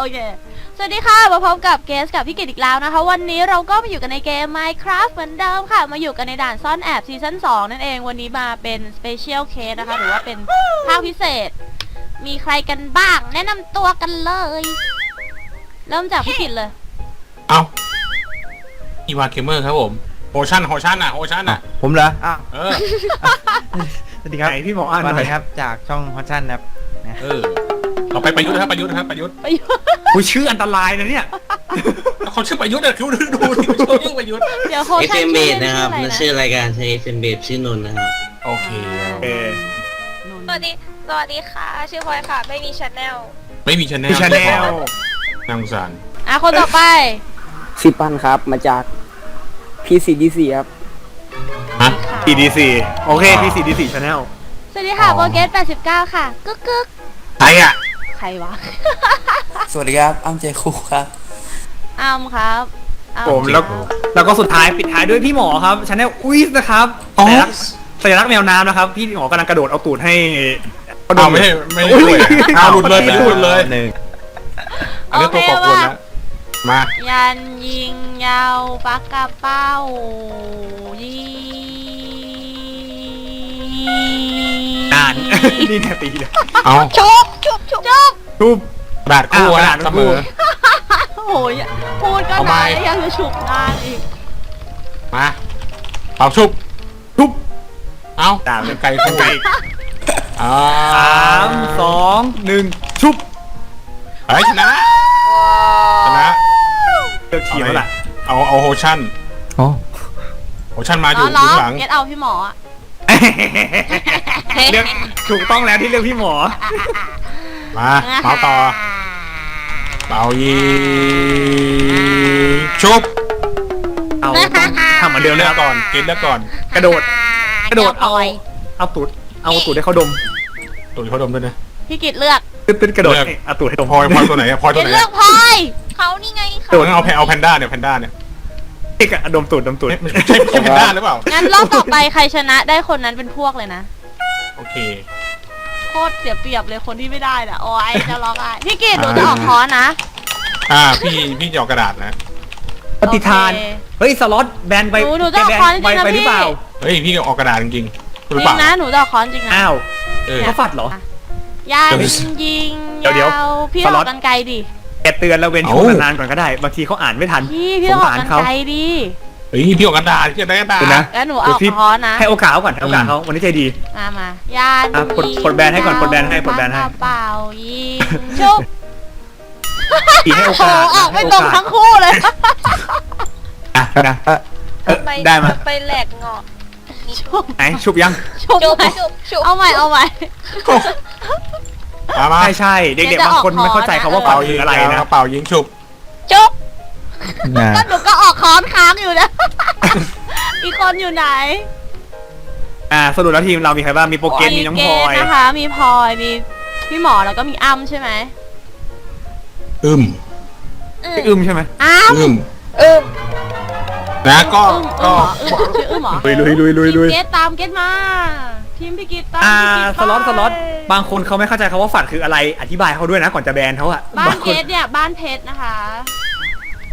โอเค สวัสดีค่ะ มาพบกับเกสกับพี่กิตอีกแล้วนะคะ วันนี้เราก็มาอยู่กันในเกม Minecraft เหมือนเดิมค่ะ มาอยู่กันในด่านซ่อนแอบซีซั่น2นั่นเอง วันนี้มาเป็น Special Case นะคะ หรือว่าเป็นภาคพิเศษ มีใครกันบ้าง แนะนำตัวกันเลย เริ่มจากพี่กิตเลย เอาอีวาเกมเมอร์ครับผมโฮชั่นโฮชั่นอะโฮชั่นอะ ผมเหรออ้าวเออ สวัสดีครับไหนพี่หมออ่านหน่อยสวัสดีครับ จากช่องฮอตชันครับ เออ ต่อไปประยุทธ์นะครับประยุทธ์นะครับประยุทธ์ไปอยู่อุ้ยชื่ออันตรายนะเนี่ยเขาชื่อประยุทธ์อะคิวดูดูดูชื่อประยุทธ์เดี๋ยวโคเอฟชั่เอ็นมเบชื่อดนะครับอะไรและนะชื่อรายการใช้เอฟเอ็มเบดชื่อนนท์นะครับ โอเคเออนุ่นสวัสดีสวัสดีค่ะ ชื่อพลอยค่ะ ไม่มีชาแนลไม่มีชแนลพี่ชาแนลนางสารอะคนต่อไปชื่อปั้นครับ มาจาก PCDC ครับ ฮะ PDC โอเค PCDC Channel สวัสดีค่ะอ๋อโบเกส89 ค่ะกึกกึกใครอะ ใครวะ สวัสดีครับอ้ำเจคูครับ อ้ามครับอ้ำผมแล้วครับแล้วก็สุดท้ายปิดท้ายด้วยพี่หมอครับชาแนลอุ้ยนะครับอ๋อ สัญลักษณ์สัญลักษณ์แมวน้ำนะครับ พี่หมอกำลังกระโดดเอาตูดให้เขาเอาไม่ใช่ไม่ได้ด้วยอะเอาหลุดเลยไปหลุดเลยหนึ่งอันนี้ตัวกอบกวนแล้วมา ยันยิงยาวปากกระเป้ายินานนี่เนี่ยตีเลยเอาชุบชุบชุบจบรูปกระดาษคู่อ่ากระนะดาษเสมคู่อโอ้โหอย่าพูดก็เอาไม้ นานยังจะฉุกนานอีกมาเป่าชุบทุบเอาดาบเป็นไก่คู่ไก่อ่าสามสองหนึ่งชุบเฮ้ยชนะชนะเลือกทีมแล้วล่ะ เอาเอาโฮชั่นอ๋อโฮชั่นมาออ๋ยู่อเหรอยู่อข้างหลัง เกตเอาพี่หมออะ เลือกถูกต้องแล้วที่เลือกพี่หมอ มาเมาต่อเป่ายิงชุบเอาทำเหมือนเดิมเลืเลยอคกรับก่อนกินแล้วก่อนกระโดด กระโดดเอา เอาตูด เอาตูดให้เขาดมตุ่นเขาดมด้วยนะ พี่กิตเลือกตึ๊ดตึ๊ดกระโดดเลือก เอาตูดให้ดมพลอยพลอยตัวไหนอะพลอยเกตัวตไหนเลือกอะพลอยเขานี่ไงโดนเอาแพนเอาแพนด้าเนี่ยแพนด้าเนี่ย เอกอะดมตูดดมตูดไม่ไม่ใช่ไม่ใช่แพนด้าหรือเปล่า งั้นรอบต่อไปใครชนะได้คนนั้นเป็นพวกเลยนะ โอเค โคตรเสียเปรียบเลยคนที่ไม่ได้น่ะโอ้ยจะร้องไห้พี่กิตหนูจะออกคอร์สนะอ่า พี่พี่จะเอากระดาษนะ ปฏิทาน โอเค เฮ้ยสล็อตแบนไปหนูหนูจะแบเอาคอนไปจริงนะไปหรือพี่เปล่าเฮ้ย พี่เอากระดาษจริงๆจหรือริเปล่างนะ หนูจะออกคอนจริงนะ อ้าวเออ เขาฝัดเหรอยันเดี๋ยวยิงเดี๋ยวเดี๋ยายววพี่สอล็ออตกกันไกลดิ แกเตือนแล้วเว้นช่วงนานๆก่อนก็ได้ บางทีเขาอ่านไม่ทันพี่พี่สองอกสารกันเขาไกลดิเฮ้ยพี่เอากระดาษพี่จะได้กระดาษเดี๋ยวนะ แล้วหนูอเดี๋อยกวพี่คอร์สนะ ให้โอกาสเขาก่อนให้โอกาสเขาวันนี้ใจดี มามายันอะกดยิงกดแบนให้ก่อนกดแบนให้กดแบนให้ปากกระเป๋ายิงชุบอีกให้โอโอ้โหกาสออกไม่ให้ตโรงทั้งคู่เลยอะนะเออเออไปได้มาไปแหลกเงาะชุบไหนชุบยัง ชุบชุบไหมชุบชุบเอาใหม่เอาใหม่ มามาใช่ใช่เด็กๆบางคนไม่เข้าใจคำว่าเป่ายิงอะไรนะกระเป๋ายิงฉุบชุบน่ะก็หนูก็ออกคอนค้างอยู่นะ อีกคนอยู่ไหนอ่าสรุปแล้วทีมเรามีใครบ้าง มีโปรเกนมีน้องพลอยเกณฑ์นะคะ มีพลอย มีพี่หมอแล้วก็มีอ้ำใช่ไหมอึมพี่อึมใช่ไหมอ้ำอึมเออนะก็อึ้มก็อึ้มเหรออึ้มชื่ออึ้มเหรอลุยลุยลุยลุยลุยทีมเกตตามเกตมา ทีมพี่กิตตามอ่าพี่กิตสล็อตไปสล็อตบางคนเขาไม่เข้าใจคำว่าฝัดคืออะไรอธิบายเขาด้วยนะก่อนจะแบนเขาอะบ้านบางคเกตเนี่ยบ้านเพชรนะคะ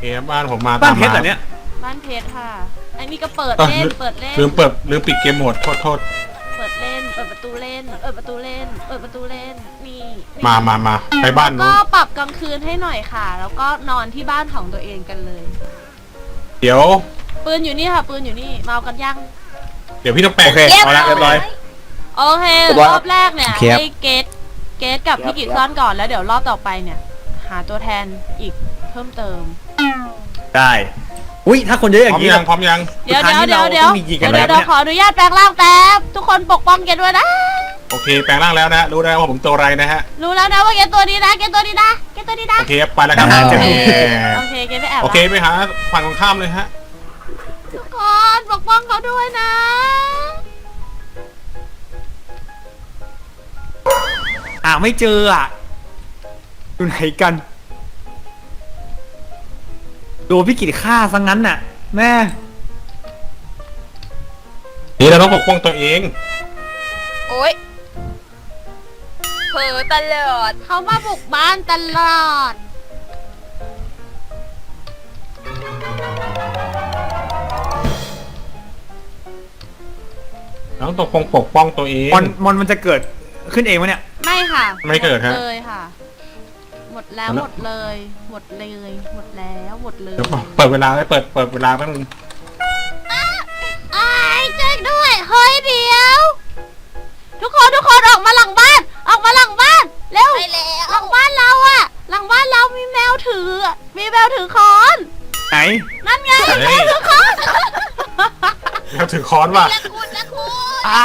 เอบ้านผมมาบ้านตมเพชรมเหรอเนี่ยบ้านเพชรค่ะอันนี้ก็เปิดเออเล่นเปิดเล่นลืมเปิดลืมปิดเกมโหมดโทษโทษเปิดเล่นเปิดประตูเล่นเปิดประตูเล่นเปิดประตูเล่นนี่นี่มามามาไปบ้านก็นู้นปรับกลางคืนให้หน่อยค่ะ แล้วก็นอนที่บ้านของตัวเองกันเลย เดี๋ยว ปืนอยู่นี่ค่ะ ปืนอยู่นี่มาเอากันยังเดี๋ยวพี่ต้องแปลงโอเคเอาละเรียบร้อย โอเคเรียบร้อยรอบแรกเนี่ยครับ ให้เกตเกตกับพี่กิจซ่อนก่อนแล้วเดี๋ยวรอบต่อไปเนี่ย หาตัวแทนอีกเพิ่มเติม ได้อุ้ยถ้าคนเยอะอพร้อมย่างนี้ยังพร้อมยัง เดี๋ยวสุดท้ายเดี๋ยวนี่เดี๋ยวเราเดี๋ยวต้องมียิงกัเดี๋นยวแล้วเดี๋ยวเนี่ยขออนุญาตแปลงร่างแป๊บทุกคนปกป้องเกตด้วยนะ โอเค แปลงร่างแล้วนะ รู้แล้วว่าผมตัวอะไรนะฮะ รู้แล้วนะว่าเกตตัวนี้นะเกตตัวนี้นะเกตตัวนี้นะโอเค ไปแล้วครับอ่าเจโออเคแอบโอเคเกตไปแอบโอเค ไปหาฝั่งตรงข้ามเลยฮะ ทุกคนปกป้องเขาด้วยนะาไม่เจออะอยู่ไหนกันโดนพี่กิตฆ่าซะงั้นน่ะ แม่ นี่เราต้องปกป้องตัวเอง โอ้ยเผลผลอตลอด เขามาบุกบ้านตลอดน้องตกคงปกป้องตัวเอง มอนมอนมันจะเกิดขึ้นเองวะเนี่ยไม่ ค่ะไม่เกิดฮะหมเลยค่ะ หมดแล้วหมดเลย หมดเลย หมดแล้วหมดเลยเดี๋ยวเปิดเวลาไว้เปิดเปิดเวลาแป๊บนึงไอ้ายช่วยด้วยเฮ้ยเดียว ทุกคนทุกคนออกมาหลังบ้าน ออกมาหลังบ้านเร็ว ไปแล้วหลังบ้านเราอะหลังบ้านเรามีแมวถือ มีแมวถือค้อน ไหน นั่นไงเฮ้ยแมวถือค้อนแล้วถือค้อนว่ะ ละคุณละคุณอ้า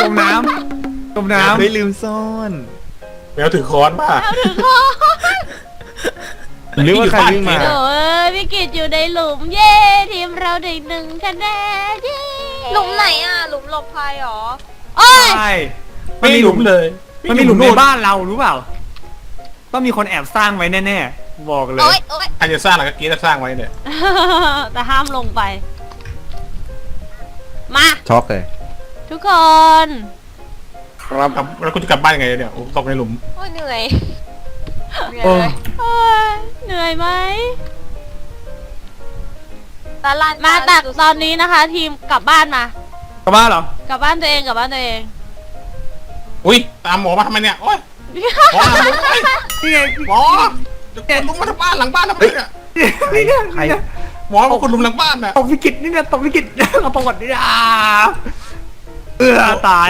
จมน้ำ จมน้ำไม่ลืมซ่อนแมวถือค้อนว่ะแมวถือค้อนหรือว่าใครวิ่งมาโอ้ยพี่กิจอยู่ในหลุมเย่ทีมเราได้หนึ่งคะแนนเย่หลุมไหนอะ หลุมหลบภัยเหรอโอ้ยใช่ไม่มีหลุมเลย มันมีหลุมในบ้านเรารู้เปล่า ต้องมีคนแอบสร้างไว้แน่ๆ บอกเลยโอ๊ยโอ๊ยใครจะสร้างหลังกกี้จะสร้างไว้เนี่ย แต่ห้ามลงไป มา ช็อกเลย ทุกคน ครับกลับแล้วคุณจะกลับบ้านยังไงเนี่ยโอ้ตกในหลุม โอ้ยเหนื่อย เหนื่อยโอ้เลยโอ้ยเหนื่อยไหม ตาลานมาแต่ตอนนี้นะคะ ทีมกลับบ้านมา กลับบ้านเหรอ กลับบ้านตัวเองกลับบ้านตัวเอง อุ้ยตามหมอมาทำไมเนี่ยโอ้ยหมอหลุมไว้นี่ไงหมอจะขุดหลุมมาทำบ้านหลังบ้านทำไมเนี่ยนี่ไงใครนี่ไงหมอมาขุดหลุมหลังบ้านน่ะตกวิกฤตนี่เนี่ยตกวิกฤตเอาประวัตินี่นะอ่าเออตาย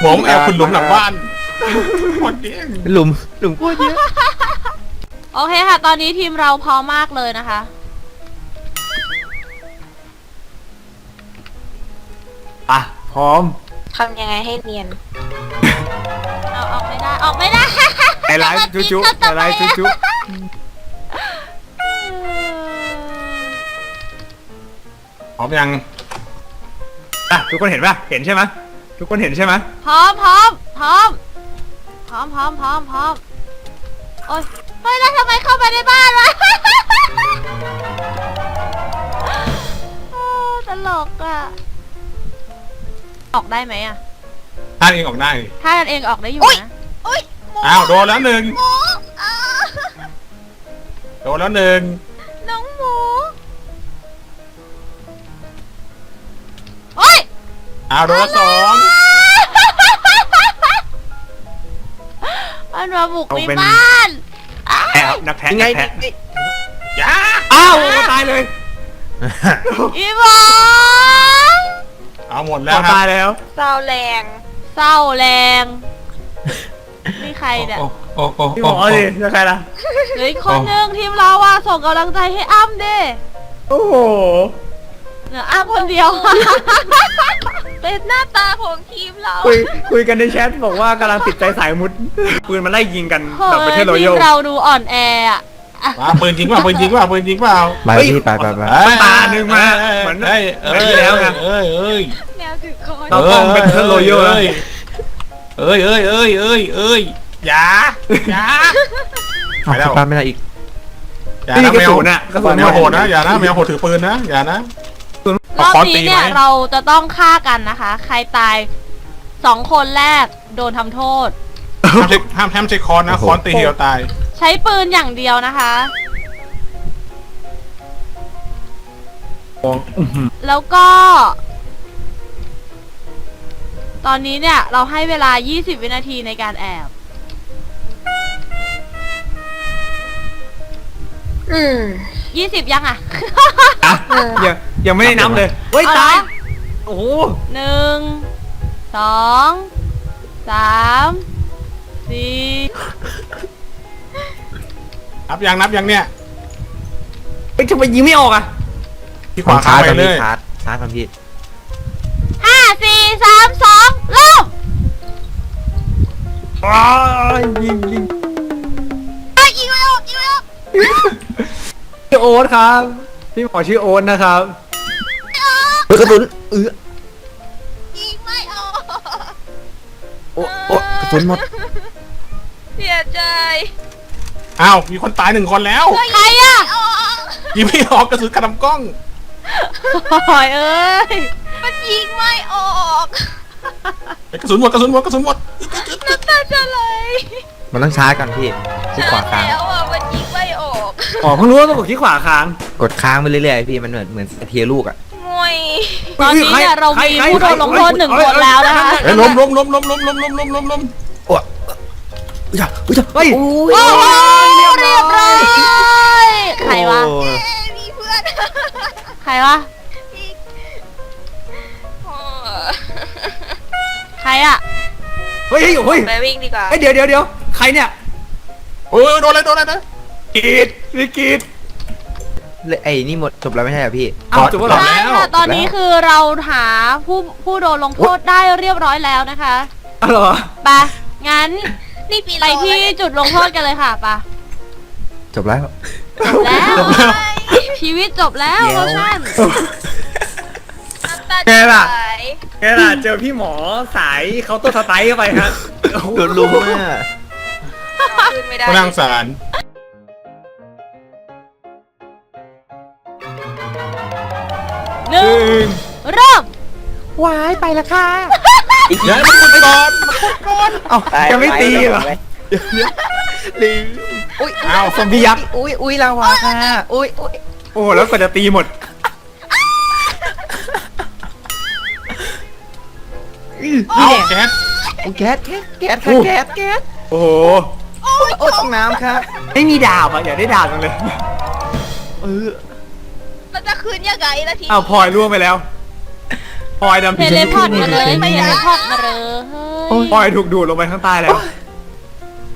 หมอแอบขุดหลุมหลังบ้านหมดเดี้ยงหลุมหลุมโคตรเยอะโอเคค่ะ ตอนนี้ทีมเราพร้อมมากเลยนะคะ อะ พร้อม ทำยังไงให้เนียน เอาออกไม่ได้ ออกไม่ได้ไอไลฟ์จุ๊จุไอไลฟ์จุ๊จุพร้อมยังอะทุกคนเห็นป่ะ เห็นใช่ไหม ทุกคนเห็นใช่ไหมพร้อมพร้อมพร้อมพร้อมพร้อมพร้อมพร้อมโอ๊ยเฮ้ยแล้วทำไมเข้าไปในบ้านวะ โอ้ตลกอะออกได้ไหมอะท่านเองออกได้ถ้ากันเองออกได้อยู่อุ๊ย นะโอ๊ยหมูอ้าวโดนแล้วหนึ่งหมูอ่าโดนแล้วหนึ่งน้องหมู อ้าวโดนแล้วสองมันมาบุกเอาในเป็นบ้านแพ้ครับนักแพ้ยังไงนักแพ้นี่ยาอ้าวตายเลยอีบอลเอาหมดแล้วคตารับยแล้วซาวแรงเศร้าแรงนี่ใครเนี่ยโอ้โอ้โอ้พี่หโอ้มอดิจะใครล่ะเหลืออีกคนนึงทีมเราอะส่งกำลังใจให้อ้ำดิโอ้โห เหลืออ้ำคนเดียว เป็นหน้าตาของทีมเราคุยคุยกันในแชทบอกว่ากำลังติดใจสายมุด ปืนมาไล่ยิงกันเฮ้แบบประเทยศรอทียัมลเราดูอ่อนแออะมาปืนจริงเปล่าปืนจริงเปล่าปืนจริงเปล่าไปพี่ไปไปไปตาหนึ่งมาเหมือนเอ้ยเอ้ยเหมือนที่แล้วไง เอ้ยเอ้ยแมวถือคอนเราต้องเป็นเทอร์โรยัลแล้วเอ้ยเอ้ยเอ้ยเอ้ยเอ้ยอย่าอย่าเอาไปแล้วไปไม่ได้อีก อย่านี่นะกระแมวสุนอะกระสุน แมวโหดนะอย่านะแมวโหดถือปืนนะอย่านะ รอบขอตีนี้เนี่ยไหมเราจะต้องฆ่ากันนะคะ ใครตายสองคนแรกโดนทำโทษ ห้ามใช้ห้ามห้ามใช้คอนนะโอ้โหคอนตีเดียวตาย ใช้ปืนอย่างเดียวนะคะ แล้วก็ ตอนนี้เนี่ยเราให้เวลา 20 วินาทีในการแอบ อืม 20 ยังอะอะยัง ยังไม่ได้นับเลยเฮ้ยเอาเหรอตาย โอ้โหหนึ่งสองสามสี่นับยังนับยังเนี่ยเฮ้ยทำไมยิงไม่ออกอะที่ขควาวามชาค้างร์จไปก่อนเลพี่ยชาร์จชาร์จก่อนพี่ห้าสี่สามสองเริ่มอ้าวยิงยิงเอ้ยยิงไม่ออกยิงไม่ออกชื่อโอ๊ตครับ พี่หมอชื่อโอ๊ตนะครับ เฮ้ยกระสุนเออยิงไม่ออกโอ้โอ้กระสุนหมดเสียใจอ้าวมีคนตายหนึ่งคนแล้วใครอะออกยิงไม่ออกกระสุนกระดำกล้องโอ้ยเอ้ยมันยิงไม่ออกเฮ้ยกระสุนหมดกระสุนหมดกระสุนหมดน่าจะเลยมันต้องชาร์จก่อนพี่ที่ขวาค้างแล้วอะมันยิงไม่ออกอ๋อเพิ่งรู้ว่าต้องกดที่ขวาค้างกดค้างไปเรื่อยๆพี่มันเหมือนเหมือนเทียลูกอะงวย ตอนนี้เนี่ยเรามีผู้โดนลงโทษหนึ่งคนแล้วนะคะเฮ้ยล้มล้มล้มล้มล้มล้มล้มล้มล้มล้มโอ้ยอุ้ยจ้ะอุ้ยจ้ะเฮ้ยโอ้โหเรียบร้อยใครวะโอ้ยเอ้ยมีเพื่อนใครวะพี่โอ้ใครอะเฮ้ยเฮ้ยเฮ้ยไปวิ่งดีกว่าเฮ้ยเดี๋ยวเดี๋ยวเดี๋ยวใครเนี่ยโอ้ยโดนอะไรโดนอะไรนะกรีดพี่กรีดเลย ไอ้นี่หมดจบแล้วไม่ใช่เหรอพี่อ้าวจบแล้วเหรอ ใช่ค่ะตอนนี้คือเราหาผู้ผู้โดนลงโทษได้เรียบร้อยแล้วนะคะอ้าวเหรอไปงั้นนี่ปีไปที่จุดลงโทษกันเลยค่ะไปะจบแล้ว จบแล้ว ชีวิตจบแล้วโรชั่นแกล่ะแกล่ะเจอพี่หมอสายเคาน์เตอร์สไตล์เข้าไปฮะโอ้โหโดนลุมอะ ขึ้นไม่ได้พลังสาร เริ่ม วายไปแล้วค่ะเดี๋ยวมันไปก่อนเอ้าจะไม่ตีเหรอลืมอุ้ยอ้าวซอมบี้ยักษ์อุ้ยอุ้ยลาวาค่ะอุ้ยอุ้ยโอ้โหแล้วก็จะตีหมดเอาแก๊สอุ้ยแก๊สแก๊สแก๊สค่ะแก๊สแก๊สโอ้โหโอ้ยต้องน้ำค่ะไม่มีดาบอะอยากได้ดาบจังเลยเออมันจะคืนยังไงล่ะทีอ้าวพลอยล่วงไปแล้ว พลอยดำเทเลพอร์ตมาเลยเทเลพอร์ตมาเลยพลอยถูกดูดลงไปข้างใต้แล้ว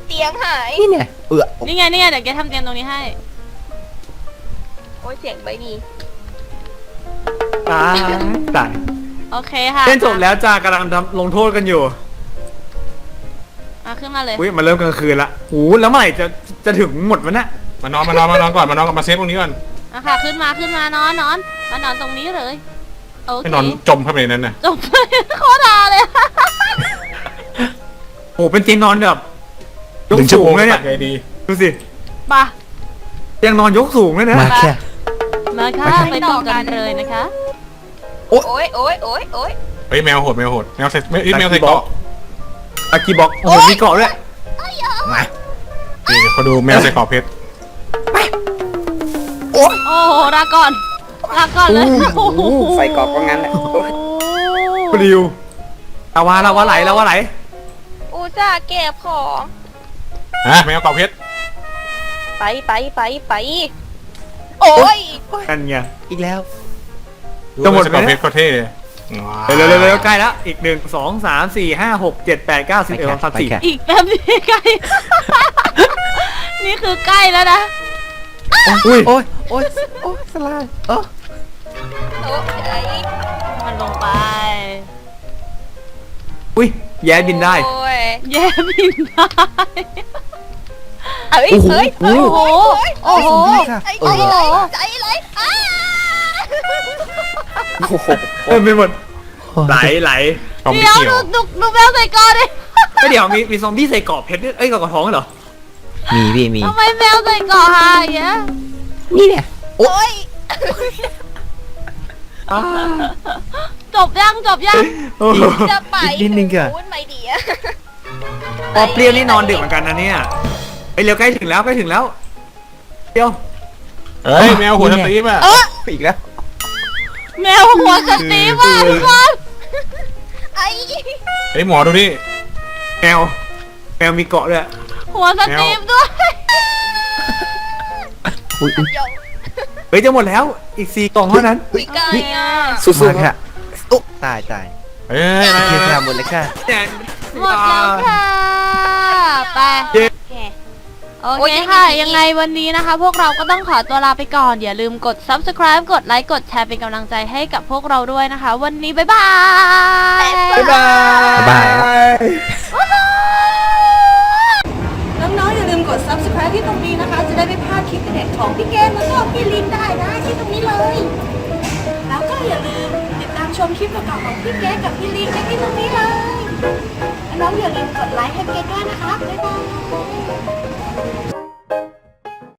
เตียงหายนี่เนี่ยเออนี่ไงนี่ไงเดี๋ยวแกทำเตียงตรงนี้ให้ โอ้ยเสียงไม่มีตายตายโอเคค่ะเล่นจบแล้วจ้ากำลังทำลงโทษกันอยู่มาขึ้นมาเลยอุ้ยมันเริ่มกลางคืนละโอ้แล้วเมื่อไหร่จะจะถึงหมดวะเนี่ยมานอนมานอนมานอนก่อนมานอนก่อนมาเซฟตรงนี้ก่อนอะค่ะ ขึ้นมาขึ้นมานอนนอนมานอนตรงนี้เลย โอให้เคนอนจมเข้าไปในนั้นน่ะจบ โคตรฮาเลย โอ้เป็นเตียงนอนแบบยกหนึ่งชั่วสูโมงงเลยตัเนี่ดยไงดีดูสิปะเตียงนอนยกสูงเลยนะมาแค่ มาค่ะ ไปต่อกันเลยนะคะ โอ้ยโอ้ยโอ้ยโอ้ยเฮ้ยแมวโหดแมวโหดแมวใส่ไม่เอ้ยแมวใส่เกาะอากีบอกโอ้โหมีเกาะด้วยมานี่เขาดูแมวใส่เกาะเพชรโอ้โหลาก่อน ลาก่อนเลยโอ้โหใส่กรอบก็งั้นแหละโอ้ยปลิวลาวาลาวาไหลลาวาไหลอุตส่าห์เก็บของฮะแมวเกาะเพชรไปไปไปไปโอ้ยกันไงอีกแล้ว จะหมดไหมเกาะเพชรก็เท่เลยเร็วเร็วเร็วใกล้แล้วอีกหนึ่งสองสามสี่ห้าหกเจ็ดแปดเก้าสิบเอ็ดสองสามสี่ไปแค่อีกแป๊บนี้ใกล้ นี่คือใกล้แล้วนะ อุ้ยโอ้ยโอ้ยโอ้ยสลายเออ โอ้ยมันลงไป อุ้ยแย่บินได้ โอ้ยแย่บินได้ เอ้ยเฮ้ยโอ้โห โอ้โห ไอ้โอ้ใจโหไหลใจไหลอ้าโอ้โหเออเป็นหมดไหลไหลกองเดี๋ยวเขียวดูดูดูแมวใส่กอดิก็เดี๋ยวมีมีซอมบี้ใส่เกาะเพชรด้วยเอ้ยเกาะท้องเหรอมีพี่มีทำไมแมวใส่กอฮะอย่างเงี้ยนี่เนี่ยโอ้ย จบยังจบยังโอ้โห จะไปอีกนิดนึงอะพูดไม่ดีอะปอเปรี้ยวนี่นอนดึกเหมือนกันนะเนี่ยไอ้ยเร็วใกล้ถึงแล้วใกล้ถึงแล้วเดี๋ยวเอเฮ้ยแมวหัวสตีฟอะอีกแล้ว แมวหัวสตีฟอะทุกคนไอ้เฮ้ยหมอดูดิแมวแมวมีเกาะด้วยหัวสตีฟด้วยอุ้ยอุ้ยยอง เฮ้ยจะหมดแล้วอีกสี่กล่องเท่านั้นวิกายอะสู้มาๆครัค่ะบโอ้ตายตายเฮ้ยอะไรเกียร์อะไรชาหมดเลยค่ะแต่หมดแล้วค่ะ ไป โอเคโอโอ้เคยค่ะยังมียังไงวันนี้นะคะ พวกเราก็ต้องขอตัวลาไปก่อน อย่าลืมกด subscribe กดไลค์กดแชร์เป็นกำลังใจให้กับพวกเราด้วยนะคะ วันนี้ บ๊ายบาย บ๊ายบาย บ๊ายบายครับ น้องๆอย่าลืม กด subscribe ที่ตรงนี้นะคะ จะได้ไม่พลาดคลิปเด็ดของพี่เกมแล้วก็พี่ลินได้นะที่ตรงนี้เลย แล้วก็อย่าลืมติดตามชมคลิปเก่าๆของพี่เกมกับพี่ลินได้ที่ตรงนี้เลยและน้องอย่าลืมกดไลค์ให้เกมด้วยนะคะบ๊ายบาย